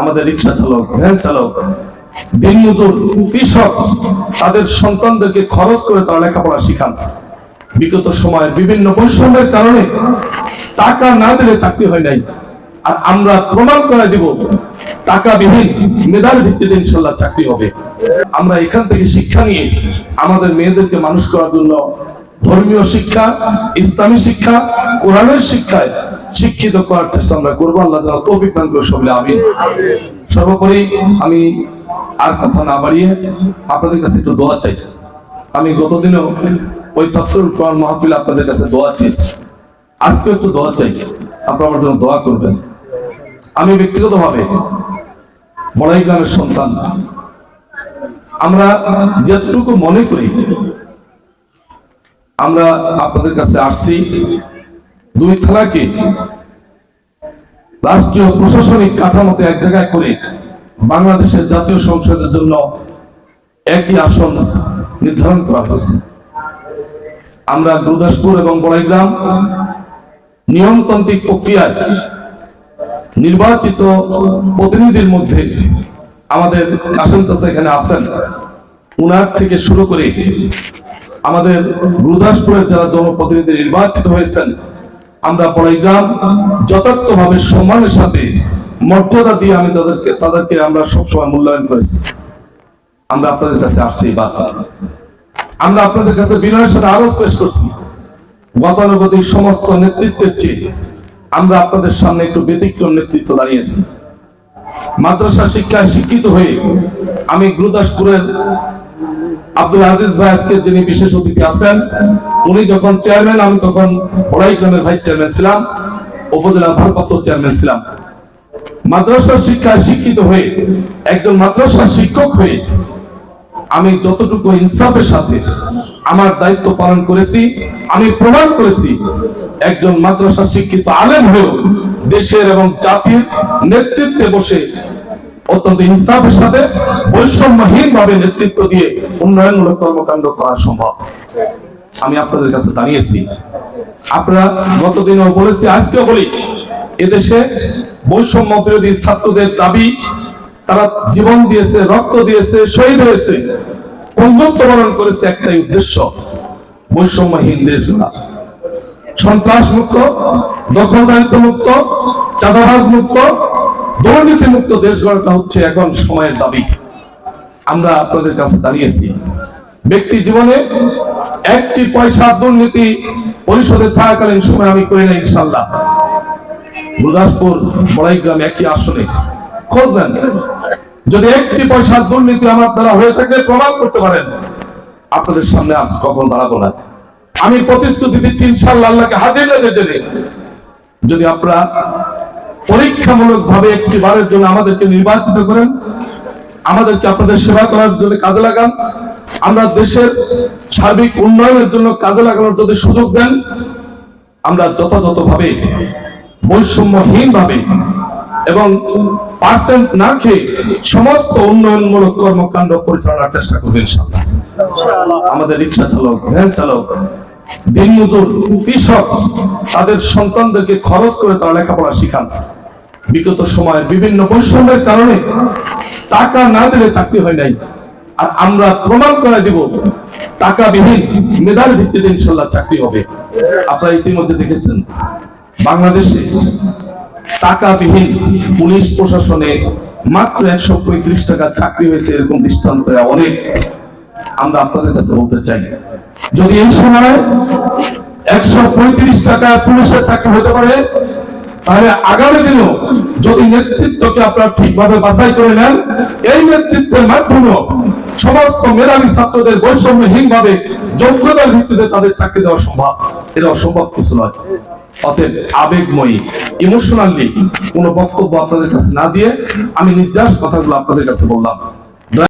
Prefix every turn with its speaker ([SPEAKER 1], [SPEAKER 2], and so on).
[SPEAKER 1] আমাদের রিক্সা চালক, ভ্যান চালক, দিনমজুর, কৃষক, তাদের সন্তানদেরকে খরচ করে তারা লেখাপড়া শিখান। বিগত সময়ে বিভিন্ন বৈষম্যের কারণে টাকা না দিলে চাকরি হয় নাই। আর আমরা প্রমাণ করে দিব টাকা বিহীন মেধার ভিত্তিতে ইনশাল্লাহ চাকরি হবে। আমরা এখান থেকে শিক্ষা নিয়ে আমাদের মেয়েদেরকে মানুষ করার জন্য ধর্মীয় শিক্ষা, ইসলামী শিক্ষা, কোরআনের শিক্ষায় শিক্ষিত করার চেষ্টা আমরা করব। আল্লাহ যেন তৌফিক দান করে সবলে আমি সর্বোপরি আমি আর কথা না বাড়িয়ে আপনাদের কাছে একটু দোয়া চাই। আমি গতদিনও ওই তাফসিরুল কোরআন মাহফিল আপনাদের কাছে দোয়া চেয়েছি। আজকে একটু দোয়া চাই, আপনারা আমার জন্য দোয়া করবেন। আমি ব্যক্তিগতভাবে বড়াই গ্রামের সন্তান। আমরা যতটুকু মনে করি, আমরা আপনাদের কাছে আসছি। দুই থানাকে রাষ্ট্রীয় প্রশাসনিক কাঠামোতে এক জায়গায় করে বাংলাদেশের জাতীয় সংসদের জন্য একই আসন নির্ধারণ করা হয়েছে। আমরা গুরুদাসপুর এবং বড়াইগ্রাম নিয়মতান্ত্রিক প্রক্রিয়ায় নির্বাচিত প্রতিনিধির মধ্যে আমাদের কাসেম চাচা এখানে আছেন। উনার থেকে শুরু করে আমাদের গুরুদাসপুরের যারা জনপ্রতিনিধি নির্বাচিত হয়েছেন আমরা বড়াইগ্রাম যথার্থভাবে সম্মানের সাথে মর্যাদা দিয়ে আমি তাদেরকে তাদেরকে আমরা সবসময় মূল্যায়ন করেছি। আমরা আপনাদের কাছে আসছি বার্তা। আমরা আপনাদের কাছে বিনয়ের সাথে আরও পেশ করছি। গতানুগতিক সমস্ত নেতৃত্বের চেয়ে আমরা আপনাদের সামনে একটু ব্যতিক্রম নেতৃত্ব দাঁড়িয়েছি। মাদ্রাসা শিক্ষায় শিক্ষিত হয়ে আমি গুরুদাসপুরের আব্দুল আজিজ ভাই আজকে যিনি বিশেষ অতিথি আছেন, উনি যখন চেয়ারম্যান আমি তখন বড়াই গ্রামের ভাইস চেয়ারম্যান ছিলাম, উপজেলা ভারপ্রাপ্ত চেয়ারম্যান ছিলাম। মাদ্রাসা শিক্ষায় শিক্ষিত হয়ে, একজন মাদ্রাসা শিক্ষক হয়ে, আমি যতটুকু ইনসাফের সাথে আমার দায়িত্ব পালন করেছি, আমি প্রমাণ করেছি, একজন মাদ্রাসা শিক্ষিত আলেম হয়েও দেশের এবং জাতির নেতৃত্বে বসে অত্যন্ত ইনসাফের সাথে বৈষম্যহীন ভাবে নেতৃত্ব দিয়ে উন্নয়নমূলক কর্মকাণ্ড করা সম্ভব। আমি আপনাদের কাছে দাঁড়িয়েছি। আপনারা গতদিনও বলেছি, আজকেও বলি, এদেশে বৈষম্য বিরোধী ছাত্রদের দাবি, তারা জীবন দিয়েছে, রক্ত দিয়েছে, শহীদ হয়েছে পঙ্গুত্ব বরণ করেছে একটাই উদ্দেশ্য বৈষম্যহীন দেশ সন্ত্রাস মুক্ত দখলদারিত্ব মুক্ত চাঁদাবাজ মুক্ত দুর্নীতি মুক্ত দেশ গড়াটা হচ্ছে এখন সময়ের দাবি। আমরা আপনাদের কাছে দাঁড়িয়েছি। ব্যক্তি জীবনে একটি পয়সা দুর্নীতি পরিষদে থাকাকালীন সময় আমি করি না ইনশাল্লাহ গুরদাসপুর, বড়াইগ্রাম একই আসনে। খোঁজ নেন। যদি একটি পয়সার দুর্নীতি আমার দ্বারা হয়ে থাকে, প্রমাণ করতে পারেন। আপনাদের সামনে আজ কখন দাঁড়াবো না। আমি প্রতিশ্রুতি দিচ্ছি ইনশাল্লাহ আল্লাহকে হাজির জেনে। যদি আপনারা পরীক্ষামূলক ভাবে একটি বারের জন্য আমাদেরকে নির্বাচিত করেন। আমাদেরকে আপনাদের সেবা করার জন্য কাজে লাগান। আমরা দেশের সার্বিক উন্নয়নের জন্য কাজে লাগানোর যদি সুযোগ দেন আমরা যথাযথভাবে বৈষম্যহীন ভাবে এবং পার্সেন্ট না খেয়ে সমস্ত উন্নয়নমূলক কর্মকাণ্ড পরিচালনার চেষ্টা করবেন ইনশাআল্লাহ। আমাদের রিক্সা চালক ভ্যান চালক দিনমজুর কৃষক তাদের সন্তানদেরকে খরচ করে তারা লেখাপড়া শিখান। বিগত সময়ে বিভিন্ন বৈষম্যের কারণে টাকা না দিলে চাকরি হয় নাই। আর আমরা প্রমাণ করে দিব টাকা বিহীন মেধার ভিত্তিতে ইনশাল্লাহ চাকরি হবে। আপনারা ইতিমধ্যে দেখেছেন, বাংলাদেশে টাকাবিহীন পুলিশ প্রশাসনে মাত্র একশো পঁয়ত্রিশ টাকা চাকরি হয়েছে এরকম দৃষ্টান্ত অনেক। আমরা আপনাদের কাছে বলতে চাই, যদি এই সময় একশো পঁয়ত্রিশ টাকা পুলিশের চাকরি হতে পারে তাহলে আগামী দিনেও যদি নেতৃত্বকে আপনারা ঠিকভাবে বাছাই করে নেন, এই নেতৃত্বের মাধ্যমে সমস্ত মেধাবী ছাত্রদের বৈষম্যহীন ভাবে যোগ্যতার ভিত্তিতে তাদের চাকরি দেওয়া সম্ভব। এটা অসম্ভব কিছু নয়। অতএব আবেগময়ী ইমোশনালি কোনো বক্তব্য আপনাদের কাছে না দিয়ে আমি নির্যাস কথাগুলো আপনাদের কাছে বললাম।